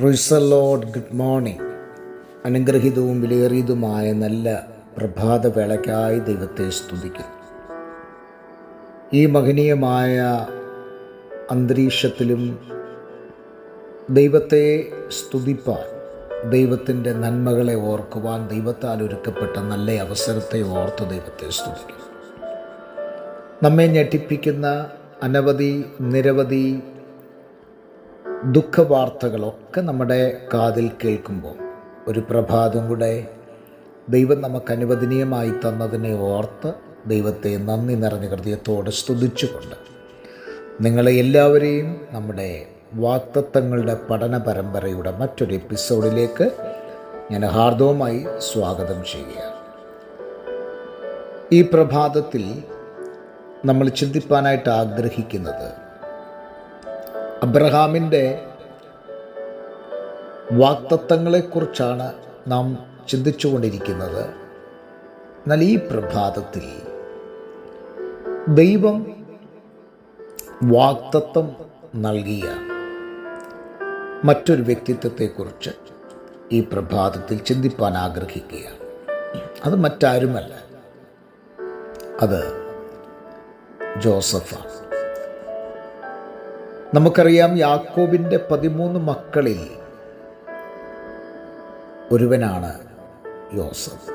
പ്രിസലോഡ് good morning അനുഗ്രഹീതവും വിലയേറിയതുമായ നല്ല പ്രഭാതവേളയ്ക്കായി ദൈവത്തെ സ്തുതിക്കുന്നു. ഈ മഹനീയമായ അന്തരീക്ഷത്തിലും ദൈവത്തെ സ്തുതിപ്പാൻ ദൈവത്തിന്റെ നന്മകളെ ഓർക്കുവാൻ ദൈവത്താൽ ഒരുക്കപ്പെട്ട നല്ല അവസരത്തെ ഓർത്ത് ദൈവത്തെ സ്തുതിക്കുന്നു. നമ്മെ ഞെട്ടിപ്പിക്കുന്ന അനവധി നിരവധി ദുഃഖവാർത്തകളൊക്കെ നമ്മുടെ കാതിൽ കേൾക്കുമ്പോൾ ഒരു പ്രഭാതം കൂടെ ദൈവം നമുക്ക് അനുവദനീയമായി തന്നതിനെ ഓർത്ത് ദൈവത്തെ നന്ദി നിറഞ്ഞ ഹൃദയത്തോടെ സ്തുതിച്ചുകൊണ്ട് നിങ്ങളെ എല്ലാവരെയും നമ്മുടെ വാക്തത്വങ്ങളുടെ പഠന പരമ്പരയുടെ മറ്റൊരു എപ്പിസോഡിലേക്ക് ഞാൻ ഹാർദവുമായി സ്വാഗതം ചെയ്യുകയാണ്. ഈ പ്രഭാതത്തിൽ നമ്മൾ ചിന്തിപ്പാനായിട്ട് ആഗ്രഹിക്കുന്നത് അബ്രഹാമിന്റെ വാക്തത്വങ്ങളെക്കുറിച്ചാണ് നാം ചിന്തിച്ചുകൊണ്ടിരിക്കുന്നത്. എന്നാൽ ഈ പ്രഭാതത്തിൽ ദൈവം വാക്തത്വം നൽകിയ മറ്റൊരു വ്യക്തിത്വത്തെക്കുറിച്ച് ഈ പ്രഭാതത്തിൽ ചിന്തിപ്പാൻ ആഗ്രഹിക്കുകയാണ് അത് മറ്റാരുമല്ല. അത് ജോസഫാണ്. നമുക്കറിയാം യാക്കോബിന്റെ പതിമൂന്ന് മക്കളിൽ ഒരുവനാണ് യോസഫ്.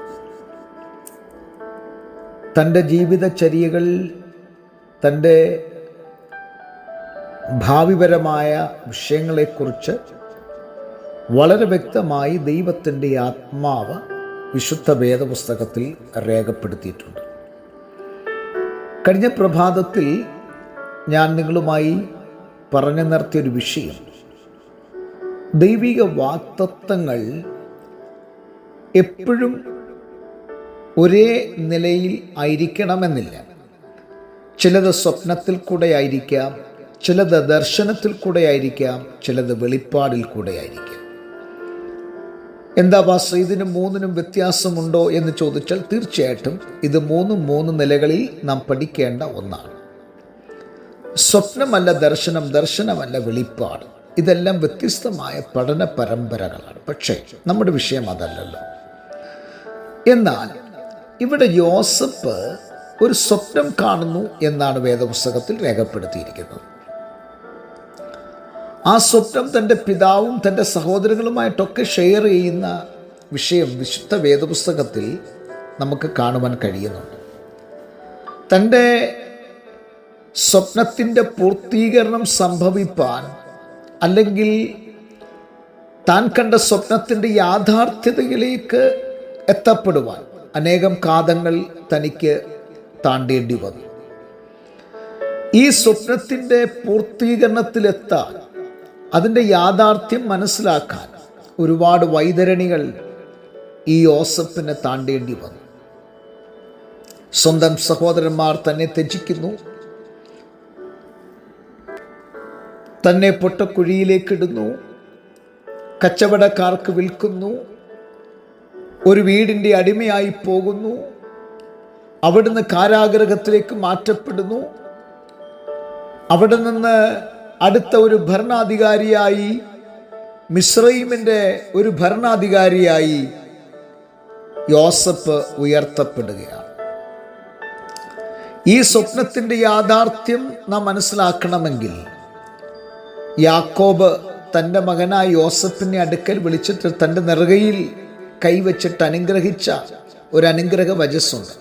തന്റെ ജീവിതചര്യകൾ തന്റെ ഭാവിപരമായ വിഷയങ്ങളെക്കുറിച്ച് വളരെ വ്യക്തമായി ദൈവത്തിന്റെ ആത്മാവ് വിശുദ്ധ വേദപുസ്തകത്തിൽ രേഖപ്പെടുത്തിയിട്ടുണ്ട്. കഴിഞ്ഞ പ്രഭാതത്തിൽ ഞാൻ നിങ്ങളുമായി പറഞ്ഞു നിർത്തിയൊരു വിഷയം. ദൈവിക വാക്തത്വങ്ങൾ എപ്പോഴും ഒരേ നിലയിൽ ആയിരിക്കണമെന്നില്ല. ചിലത് സ്വപ്നത്തിൽ കൂടെ ആയിരിക്കാം ചിലത് ദർശനത്തിൽ കൂടെ ആയിരിക്കാം ചിലത് വെളിപ്പാടിൽ കൂടെ ആയിരിക്കാം. എന്താ പാസ് ഇതിനും മൂന്നിനും വ്യത്യാസമുണ്ടോ എന്ന് ചോദിച്ചാൽ തീർച്ചയായിട്ടും ഇത് മൂന്നും മൂന്ന് നിലകളിൽ നാം പഠിക്കേണ്ട ഒന്നാണ്. സ്വപ്നമല്ല ദർശനം ദർശനമല്ല വെളിപ്പാട്. ഇതെല്ലാം വ്യത്യസ്തമായ പഠന പരമ്പരകളാണ്. പക്ഷേ നമ്മുടെ വിഷയം അതല്ലല്ലോ. എന്നാൽ ഇവിടെ യോസഫ് ഒരു സ്വപ്നം കാണുന്നു എന്നാണ് വേദപുസ്തകത്തിൽ രേഖപ്പെടുത്തിയിരിക്കുന്നത്. ആ സ്വപ്നം തന്റെ പിതാവും തന്റെ സഹോദരങ്ങളുമായിട്ടൊക്കെ ഷെയർ ചെയ്യുന്ന വിഷയം വിശുദ്ധ വേദപുസ്തകത്തിൽ നമുക്ക് കാണുവാൻ കഴിയുന്നുണ്ട്. തന്റെ സ്വപ്നത്തിന്റെ പൂർത്തീകരണം സംഭവിപ്പാൻ അല്ലെങ്കിൽ താൻ കണ്ട സ്വപ്നത്തിന്റെ യാഥാർത്ഥ്യതയിലേക്ക് എത്തപ്പെടുവാൻ അനേകം കാതങ്ങൾ തനിക്ക് താണ്ടേണ്ടി വന്നു. ഈ സ്വപ്നത്തിന്റെ പൂർത്തീകരണത്തിലെത്താൻ അതിന്റെ യാഥാർത്ഥ്യം മനസ്സിലാക്കാൻ ഒരുപാട് വൈതരണികൾ ഈ യോസഫിനെ താണ്ടേണ്ടി വന്നു. സ്വന്തം സഹോദരന്മാർ തന്നെ ത്യജിക്കുന്നു. തന്നെ പൊട്ടക്കുഴിയിലേക്കിടുന്നു കച്ചവടക്കാർക്ക് വിൽക്കുന്നു. ഒരു വീടിന്റെ അടിമയായി പോകുന്നു. അവിടുന്ന് കാരാഗ്രഹത്തിലേക്ക് മാറ്റപ്പെടുന്നു. അവിടെ നിന്ന് അടുത്ത ഒരു ഭരണാധികാരിയായി മിശ്രൈമിന്റെ ഒരു ഭരണാധികാരിയായി യോസഫ് ഉയർത്തപ്പെടുകയാണ്. ഈ സ്വപ്നത്തിന്റെ യാഥാർത്ഥ്യം നാം മനസ്സിലാക്കണമെങ്കിൽ യാക്കോബ് തന്റെ മകനായ യോസഫിനെ അടുക്കൽ വിളിച്ചിട്ട് തന്റെ നെറുകയിൽ കൈവച്ചിട്ട് അനുഗ്രഹിച്ച ഒരു അനുഗ്രഹ വജസ്സുണ്ട്.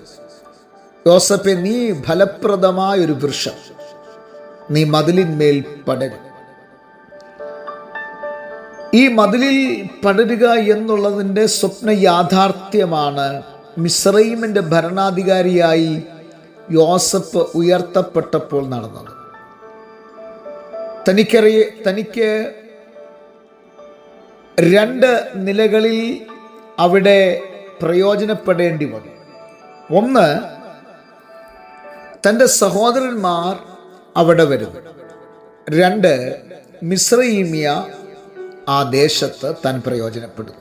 യോസഫെ നീ ഫലപ്രദമായ ഒരു വൃക്ഷം. നീ മതിലിന്മേൽ പടരും ഈ മതിലിൽ പടരുക എന്നുള്ളതിന്റെ സ്വപ്ന യാഥാർത്ഥ്യമാണ് മിസ്രൈമിന്റെ ഭരണാധികാരിയായി യോസഫ് ഉയർത്തപ്പെട്ടപ്പോൾ നടന്നത്. തനിക്കറിയ തനിക്ക് രണ്ട് നിലകളിൽ അവിടെ പ്രയോജനപ്പെടേണ്ടി വന്നു. ഒന്ന് തന്റെ സഹോദരന്മാർ അവിടെ വരുന്നു. രണ്ട് മിശ്രീമിയ ആ ദേശത്ത് താൻ പ്രയോജനപ്പെടുന്നു.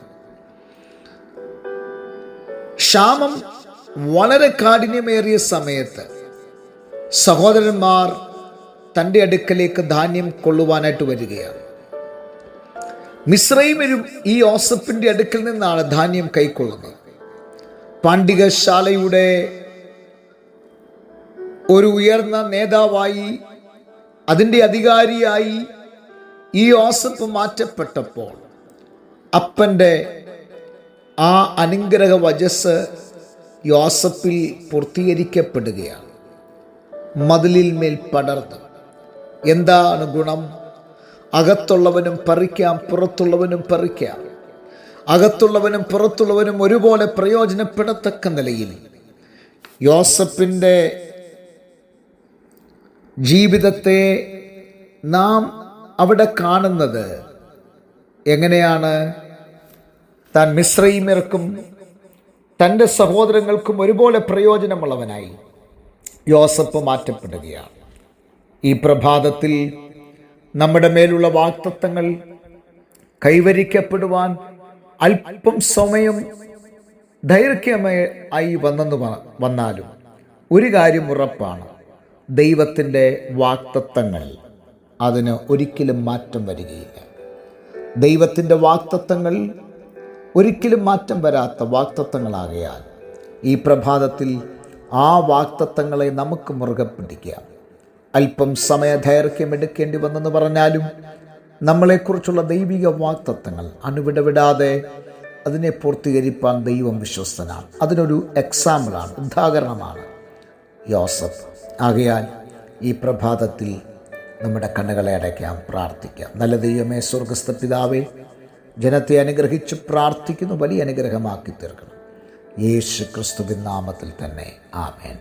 ക്ഷാമം വളരെ കാഠിന്യമേറിയ സമയത്ത് സഹോദരന്മാർ തന്റെ അടുക്കലേക്ക് ധാന്യം കൊള്ളുവാനായിട്ട് വരികയാണ്. മിശ്രൈമരും ഈ യോസഫിന്റെ അടുക്കൽ നിന്നാണ് ധാന്യം കൈക്കൊള്ളുന്നത്. പാണ്ഡികശാലയുടെ ഒരു ഉയർന്ന നേതാവായി അതിന്റെ അധികാരിയായി ഈ യോസഫ് മാറ്റപ്പെട്ടപ്പോൾ അപ്പന്റെ ആ അനുഗ്രഹ വജസ് യോസഫിൽ പൂർത്തീകരിക്കപ്പെടുകയാണ്. മതിലിൽ മേൽ പടർന്നു. എന്താണ് ഗുണം? അകത്തുള്ളവനും പറിക്കാം പുറത്തുള്ളവനും പറിക്കാം. അകത്തുള്ളവനും പുറത്തുള്ളവനും ഒരുപോലെ പ്രയോജനപ്പെടത്തക്ക നിലയിൽ യോസഫിന്റെ ജീവിതത്തെ നാം അവിടെ കാണുന്നത് എങ്ങനെയാണ്? താൻ മിശ്രൈമിറക്കും തന്റെ സഹോദരങ്ങൾക്കും ഒരുപോലെ പ്രയോജനമുള്ളവനായി. യോസഫ് മാറ്റപ്പെടുകയാണ്. ഈ പ്രഭാതത്തിൽ നമ്മുടെ മേലുള്ള വാക്തത്വങ്ങൾ കൈവരിക്കപ്പെടുവാൻ അല്പം സമയം ദൈർഘ്യമേ ആയി വന്നെന്ന് വന്നാലും ഒരു കാര്യം ഉറപ്പാണ്. ദൈവത്തിന്റെ വാക്തത്വങ്ങൾ അതിന് ഒരിക്കലും മാറ്റം വരികയില്ല. ദൈവത്തിന്റെ വാക്തത്വങ്ങൾ ഒരിക്കലും മാറ്റം വരാത്ത വാക്തത്വങ്ങളാകയാൽ ഈ പ്രഭാതത്തിൽ ആ വാക്തത്വങ്ങളെ നമുക്ക് മുറുകെ പിടിക്കാം. അല്പം സമയ ദൈർഘ്യം എടുക്കേണ്ടി വന്നെന്ന് പറഞ്ഞാലും നമ്മളെക്കുറിച്ചുള്ള ദൈവിക വാക്തത്വങ്ങൾ അണുവിടവിടാതെ അതിനെ പൂർത്തീകരിപ്പാൻ ദൈവം വിശ്വസ്തനാണ്. അതിനൊരു എക്സാമ്പിളാണ് ഉദാഹരണമാണ് യോസഫ്. ആകയാൽ ഈ പ്രഭാതത്തിൽ നമ്മുടെ കണ്ണുകളെ അടയ്ക്കാം പ്രാർത്ഥിക്കാം. നല്ല ദൈവമേ സ്വർഗസ്ഥ പിതാവേ ജനത്തെ അനുഗ്രഹിച്ച് പ്രാർത്ഥിക്കുന്നു വലിയ അനുഗ്രഹമാക്കി തീർക്കണം. യേശു ക്രിസ്തുവിൻ നാമത്തിൽ തന്നെ ആമേൻ.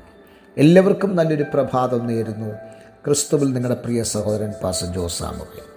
എല്ലാവർക്കും നല്ലൊരു പ്രഭാതം നേരുന്നു. ക്രിസ്തുവിൽ നിങ്ങളുടെ പ്രിയ സഹോദരൻ പാസ ജോസാമുഖൻ